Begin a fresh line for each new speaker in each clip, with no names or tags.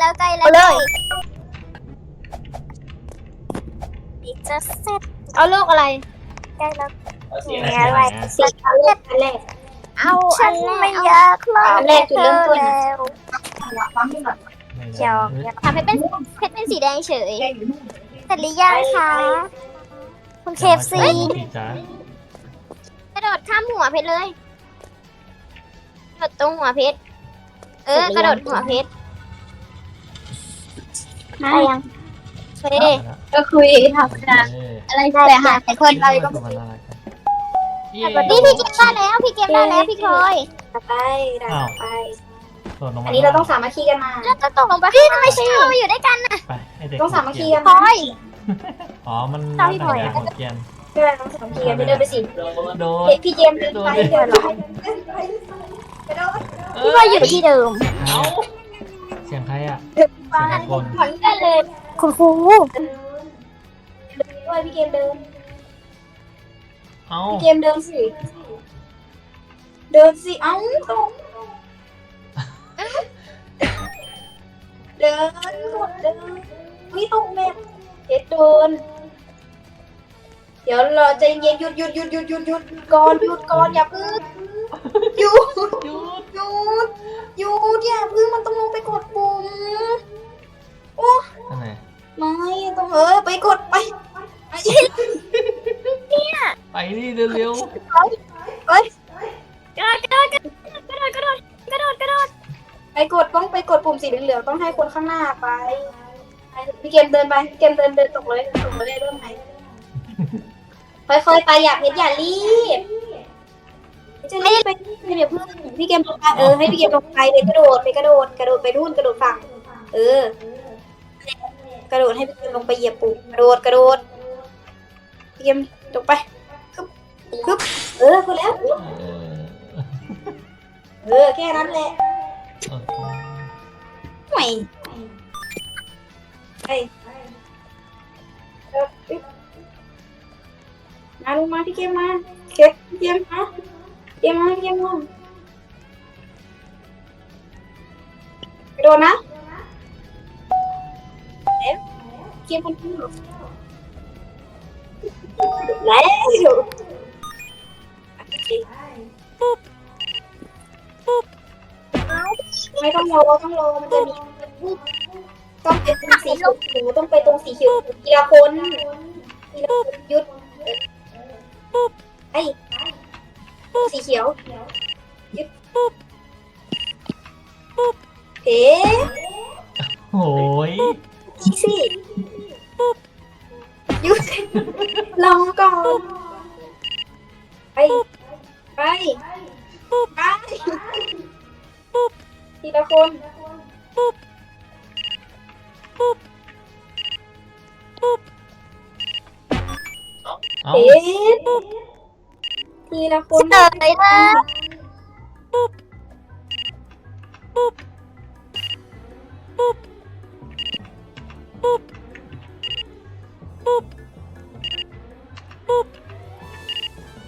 แล้วใกล้แล้ว
เอาเลย
อีกจะเสร็จ
เอาลูกอะไร
ใกล้แล้ว
สี
มี
อะไร
อะไร
สีเอาลูกอันแรก
เอา
ฉั
ฉั
น
น
ไม่
ไม่
อย
อยากเลิ
อั
ก
นแรกจุดเริ่มต้น
แล้ว
เกี่ยว
ทำให้เป็นเพชรเป็นสีแดงเฉยเสร็จหรือยังคะคุณเคฟซี
จ้าก
ระโดดข้ามหัวเพชรเลยกระโดดตรงหัวเพชรเออ กระโดดหัวเพชร
ได้ยัง
เฮ้
ก็คุยธรรมดาอะไรแต่หาแต่คนอะไรก็
มันน่ารัก
นี่พี่เกมได้แล้ว พี่เกมได้แล้วพี่พลอย
ไปได้ไป
โดดลงมา
อันนี้เราต้องสามัคคีกันมา
เราจะตกลงไปพี่ทำไมเรามาอยู่ด้วยกัน
ไปให้เด็ก
ต้องสามัคคีกัน
พล
มา
อย
อ๋อ มัน
เอาพี่พลอย
หัวเกียน
ใช่ต้องสามัคคีกันไปเดินไปสิ
โดด
เด็กพี่เจมส์เดินไปเดินไปกระโดด
พี่พลอยอยู่ที่เดิม
เอ้าเสียงใครอะ
ไป
เสียงตะโกน
ถอยได้เลย
คุณครู
ด้วยพี่เกมเดิน
เอ้า
พี่เกมเดินสิ เดินสิ เอ้าตรงเดินกดเดินนี่ตรงแม่เด็ดโดน เดี๋ยวเราใจเย็นหยุดหยุดหยุดหยุดหยุดหยุดก่อนหยุดก่อนอย่าพึ่งหยุด
หยุด
หยุด หยุดอย่าพึ่งมันต้องลงไปกดปุ่ม
อันไหน
ไม่ต้องเออไปกดไปไป
ไปนี่เร็ว
เอ้ย
กระโดดกระโดดกระโดดกระโดดกระโดดกระโดด
ไปกดต้องไปกดปุ่มสีเหลืองๆต้องให้คนข้างหน้าไปไปพี่เกมเดินไปพี่เกมเดินเดินตกเลยตกเลยเริ่มไหนค่อยๆไปอย่าเพชรอย่ารีบ จะรีบไปเดี๋ยวเพื่อนพี่เกมลงไปเออให้พี่เกมลงไปไปกระโดดไปกระโดดกระโดดไปนู่นกระโดดฝั่งเออ กระโดดให้พี่เกมลงไปเหยียบปุ่มกระโดดกระโดดพี่เกมลงไปคึบคึบเออพอแล้ว
เออ
แค่นั้นแหละ
เออ
ห่วยไปเออปิ๊บมาลงมาพี่เกมมาเก็บพี่เกมมา พี่เกมมาพี่เกมมาไปโดนนะเอ๊ะเกมมันพูดแล้วปุ๊บปุ๊บไม่ต้องรอต้องรอมันจะมีต้องเป็นตรงสีเขียวหนูต้องไปตรงสีเขียวทีละคนทีละคนยุดปุ๊บไอ้ ปุ๊บสีเขียวยึดปุ๊บปุ๊บเอ๋
โอ้ย
คิดสิปุ๊บยุดลองก่อนไปไปปุ๊บไปปุ๊บทีละคน
ปุ๊บปุ๊บปุ๊บ
เอ๋ปุ๊บ ทีละคน
เฉยนะ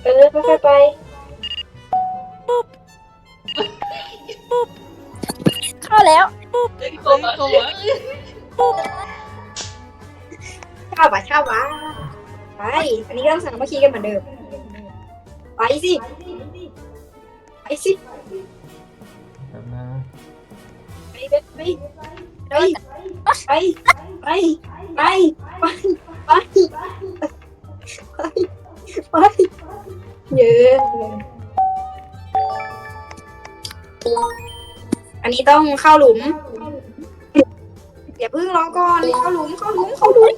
เออค่อยๆไป
เข้าแล้ว
เข้ามาเข้ามา
ข้าวบ่ะข้าวบ่ะไป อันนี้ก็ต้องสามัคคีกันเหมือนเดิม ไปสิไปสิ
แบบนะ
ไปไปไปไปไปไปไปไปไปไปเยอะอันนี้ต้องเข้าหลุมอย่าเพิ่งรอก่อนเข้าหลุมเข้าหลุมเข้าหลุม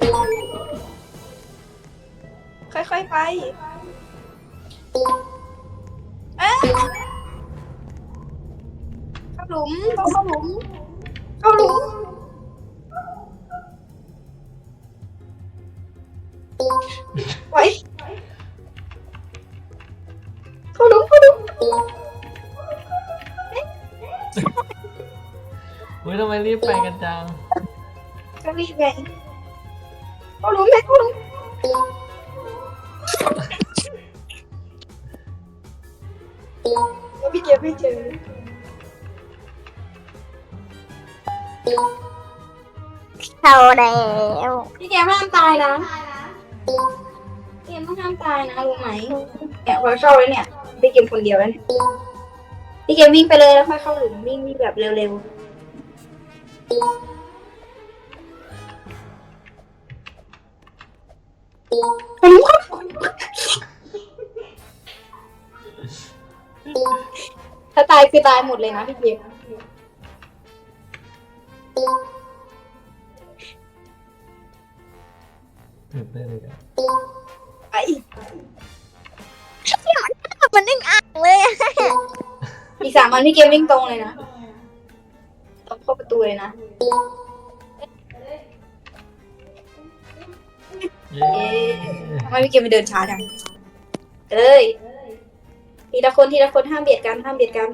ค่อยๆไป เอ๊ะเข้าหลุมต้องเข้าหลุมเข้าหลุมไว้เข้าหลุมเข้าหลุม
เฮ้ยทำไมรีบไปกันจัง
ก็รีบไงเข้าหลุมไหมเข้าหลุม แล้วพี่เกียร์ไม่เจอ
เข้าแล้ว
พี่เกมห้ามตายนะพี่เกมต้องห้ามตายนะรู้ไหมเนี่ยพอเข้าแล้วเนี่ยพี่เกมคนเดียวแล้วเนี่ยพี่เกมวิ่งไปเลยแล้วค่อยเข้าหลุมวิ่งวิ่งแบบเร็วๆ คือตายหมดเลยนะพี่เกม
ตื่นเต้นเลยอะ
ไป
มันนึ่งอ่างเลย
อีกสามวันพี่เกมวิ่งตรงเลยนะตรงเข้าประตูเลยนะ
เย้
ทำไมพี่เกมไปเดินช้าจังเอ้ยทีละคนทีละคนห้ามเบียดกันห้ามเบียดกัน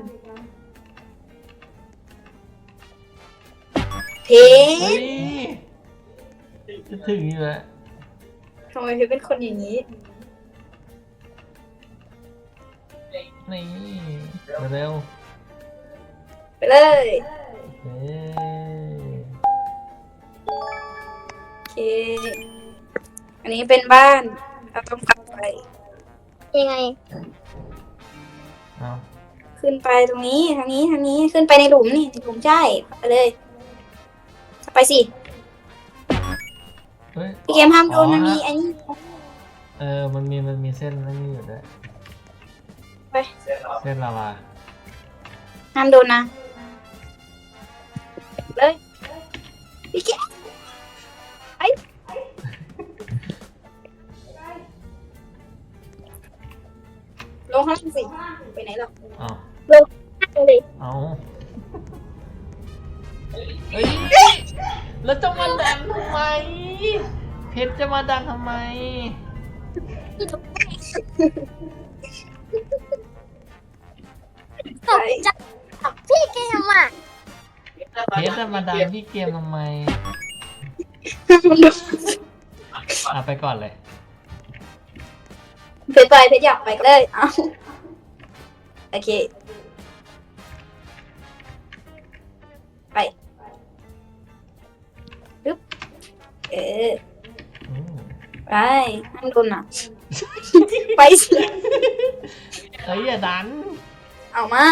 เพ
เฮ้
ชร
ยจะถึงอยู่แล้ว
ทำไมเพชรเป็นคนอย่างนี้
นี่เร็ว
ไปเลย
ๆเย้
โอเค อันนี้เป็นบ้าน เราต้องกลับไป
ยังไง
เอา
ขึ้นไปตรงนี้ทางนี้ทางนี้ขึ้นไปในหลุมนี่ในหลุมใช่ไปเลย ไปสิ
เฮ้ย
พี่เกมห้ามโดนมันมีอันนี้
เออ มันมี มันมีเส้นนั่นนี่อยู่ด้วย
ไป
เส้นลาวา
ห้ามโดนนะ เลย พี่เกมไปลงข้างล่างสิ ไปไหนหรอ
เอา
เลย
เอาเฮ้ย แล้วจะมาดันทำไม เพชรจะมาดันทำไม
ตกใจพี่เกมอะ
เพชรจะมาดันพี่เกมทำไมอะไปก่อนเลย
เพชรไปเพชรอยากไปก็เลย เอาโอเค ออ
อืม
ไปห้ามโดนอะ ไปสิ
เอ้ยอย่าดัน
เอามา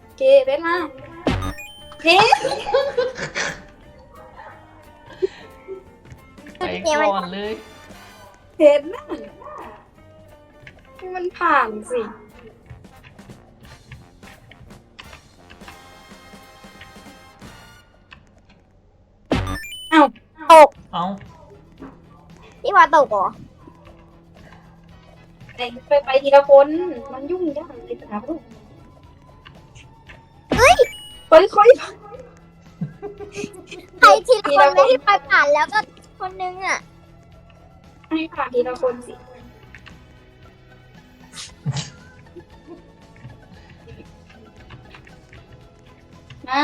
โอเคเพชรมาเพชร
ไปก่อนเลย
เพชรน่ะให้มันผ่านสิ
ตก
เอา
พี่วาตกเหรอ
ไปไปไปทีละคน มันยุ่งยากเลยนะครับลูก
เฮ้ย
ค่อยค่อย
ใครทีละคนเลยที่ไปผ่านแล้วก็คนนึงอะ
ๆให้ผ่านทีละคนสิ มา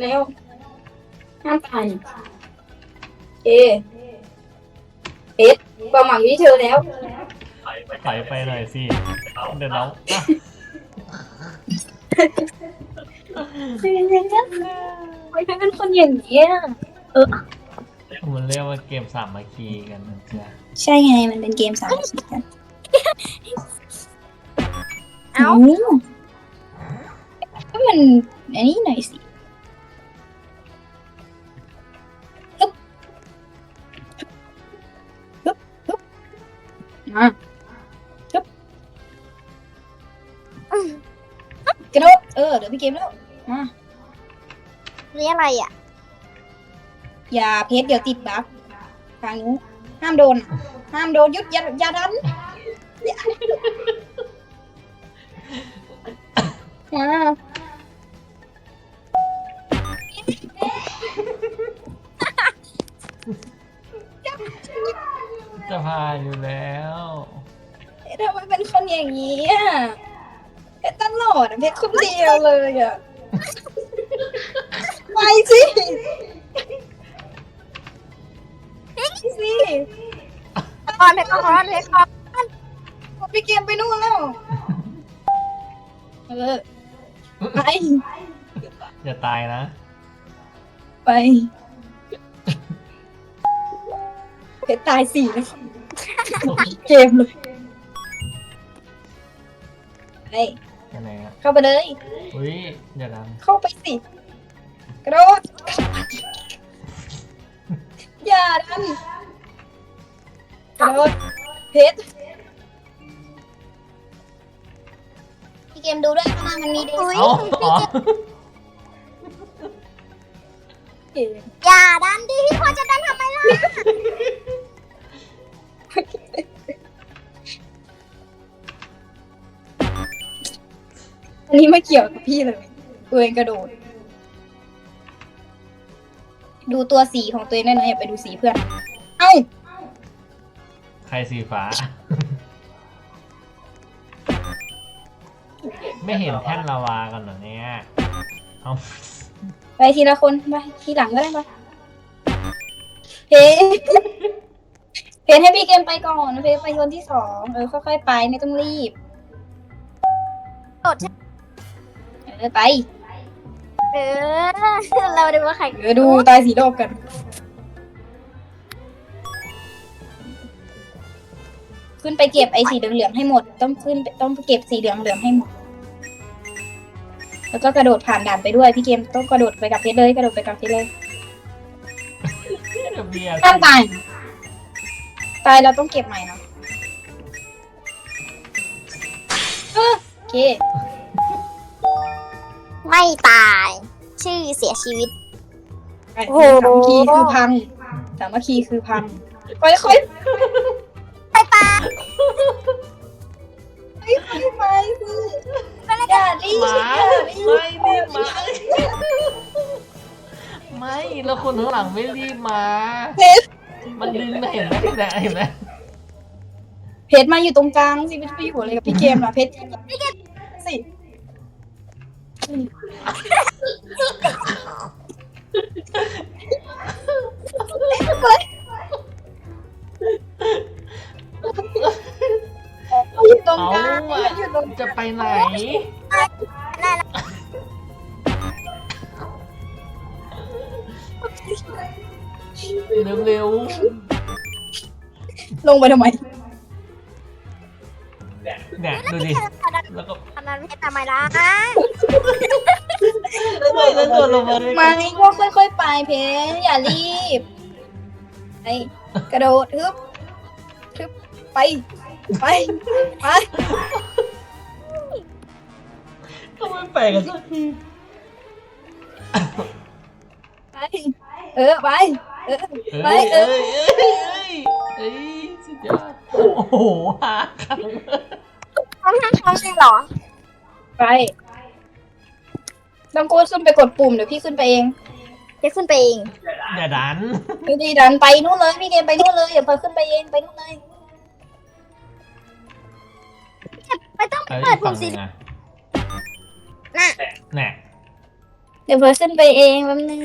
เร็วห้ามตายนี่เอเพชรความหวังอยู่ที่เธอแล้ว
ไปไปหน่อยสิเดี๋ยวน้องอะ
ไม่เป็นคนอย่างนี้ย
มันเรียกว่าเกมสามัคคีกันนะจ๊ะ
ใช่ไงมันเป็นเกมสามสิกัน
เอ้า
ก็มันอันนี้หน่อยสิ มาฮึบกระโดด เออ เดี๋ยวพี่เกมแล้ว มา
นี่อะไรอะ
อย่าเพชรเดี๋ยวติดบัฟทางนู้นห้ามโดน ห้ามโดนยุดอย่าอย่าดันมา
จะพาอยู่แล้ว
เอ๊ะทำไมเป็นคนอย่างนี้อะเพชรตลอดอะเพชรคนเดียวเลยอะ ไปสิไปสิ
ก่อนเพชรก่อนเพชรก่อน
พี่เกมไปนู่นแล้วเออไป
อย่าตายนะ
ไป เพชรตายสี่แล้วเกมเลยไป
ยังไงอะ
เข้าไปเลย
อุ้ยอย่าดัง
เข้าไปสิ กระโดดอย่าดันกระโดดเพชร
พี่เกมดูด้วยข้างหน้ามันมีเด็ก
เอ้าอ๋อ
เกม
อย่าดันดิพี่พอจะดันทำไมล่ะ
อันนี้ไม่เกี่ยวกับพี่เลยตัวเองกระโดด ดูตัวสีของตัวเองได้นะอย่าไปดูสีเพื่อน เอ้า
ใครสีฟ้า ไม่เห็นแท่นลาวากันเหรอเนี่ยเอา
ไปทีละคนไปทีหลังก็ได้ไปเพเพนให้พี่เกมไปก่อนเพไปคนที่สองเออค่อยๆไปไม่ต้องรีบ
โดดใช่
เออไป
เออเราดูว่าใคร
เออดูตายสีโลกกันขึ้นไปเก็บไอ้สีเหลืองๆให้หมด ต้องขึ้นไปต้องไปเก็บสีเหลืองๆให้หมด แล้วก็กระโดดผ่านด่านไปด้วยพี่เกมต้องกระโดดไปกับเพชรเลยกระโดดไปกับเพชรเลย
เบียร์
ห้ามตายตายเราต้องเก็บใหม่เนาะเออโอเค
ไม่ตาย ชื่อเสียชีวิต
ไป
โอ้โห
สามัคคีคือพังสามัคคีคือพังค่อยๆค่อย
ไปตาย
ๆไปสิ อย่ารีบ
หมา
อย่ารีบ
ไม่รีบมา ไม่แล้วคนข้างหลังไม่รีบมา
เพชร
มันดึงนะเห็นไหมเห็นไหมเห็นไหม
เพชรมาอยู่ตรงกลางสิไม่ไปอยู่อะไรกับพี่เกมล่ะเพชรสิอ ยู่ตรง
เอา
กลาง
อะ
อยู่ตรง
จะไปไหน
นั่น
เร็ว
ลงไปทำไม
ๆเนี่ยดูดิ แล้วก็
ทำนั้นเพชรทำไมล่ะ
ไม่แล้วโดนลงมาด้วย
มา
กัน
ไงก็ค่อยๆไปเพชรอย่ารีบ ไปกระโดดฮึบฮึบไป ไปไป
ก็ไม่ไปกันสักที
ไปเออไปเออไป
เอ้ย
เอ
เอ้
อ
ยเอ้ยเอ้ยเอ้ยสุดยอดโอ้โหหาครั้ง
ต้องทำท้องจริงเหรอ
ไปต้องโกดขึ้นไปกดปุ่มเดี๋ยวพี่ขึ้นไปเอง
จะขึ้นไปเอง
อย่าดัน
ดูดีดันไปนู่นเลยพี่เกมไปนู่นเลยอย่าพอขึ้นไปเองไปนู่นเลย
ไม่ต้อง
เอ้ย
เปิด
ฝั่
ปุ่
ง
ม
ห
สี
นึ่งอะ
น่ะ
แน่
เดี๋ยวพอขึ้นไปเองแป๊บนึง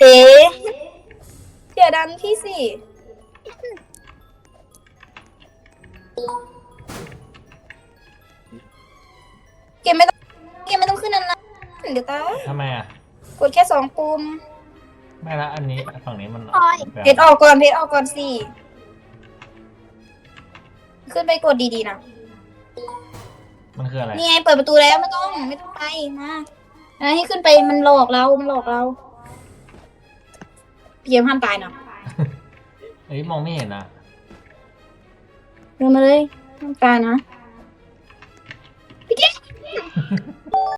เอ๋อย่าดันพี่สิเกมไม่ต้องเกมไม่ต้องขึ้นนานๆเดี๋ยวตาย
ทำไมอะ
กดแค่สองปุ่ม
ไม่ละอันนี้ฝั่งนี้มัน
คอย
แบบ
เพชรออกก่อนเพชรออกก่อนสิ ขึ้นไปกดดีๆนะ
มันคืออะไร
นี่ไงเปิดประตูแล้วไม่ต้องไม่ต้องไปมานะให้ขึ้นไปมันหลอกเรามันหลอกเราพี่เกมห้ามตายนะ
เอ้ยมองไม่เห็นอะ
ลงมาเลยห้ามตายนะพี่เกม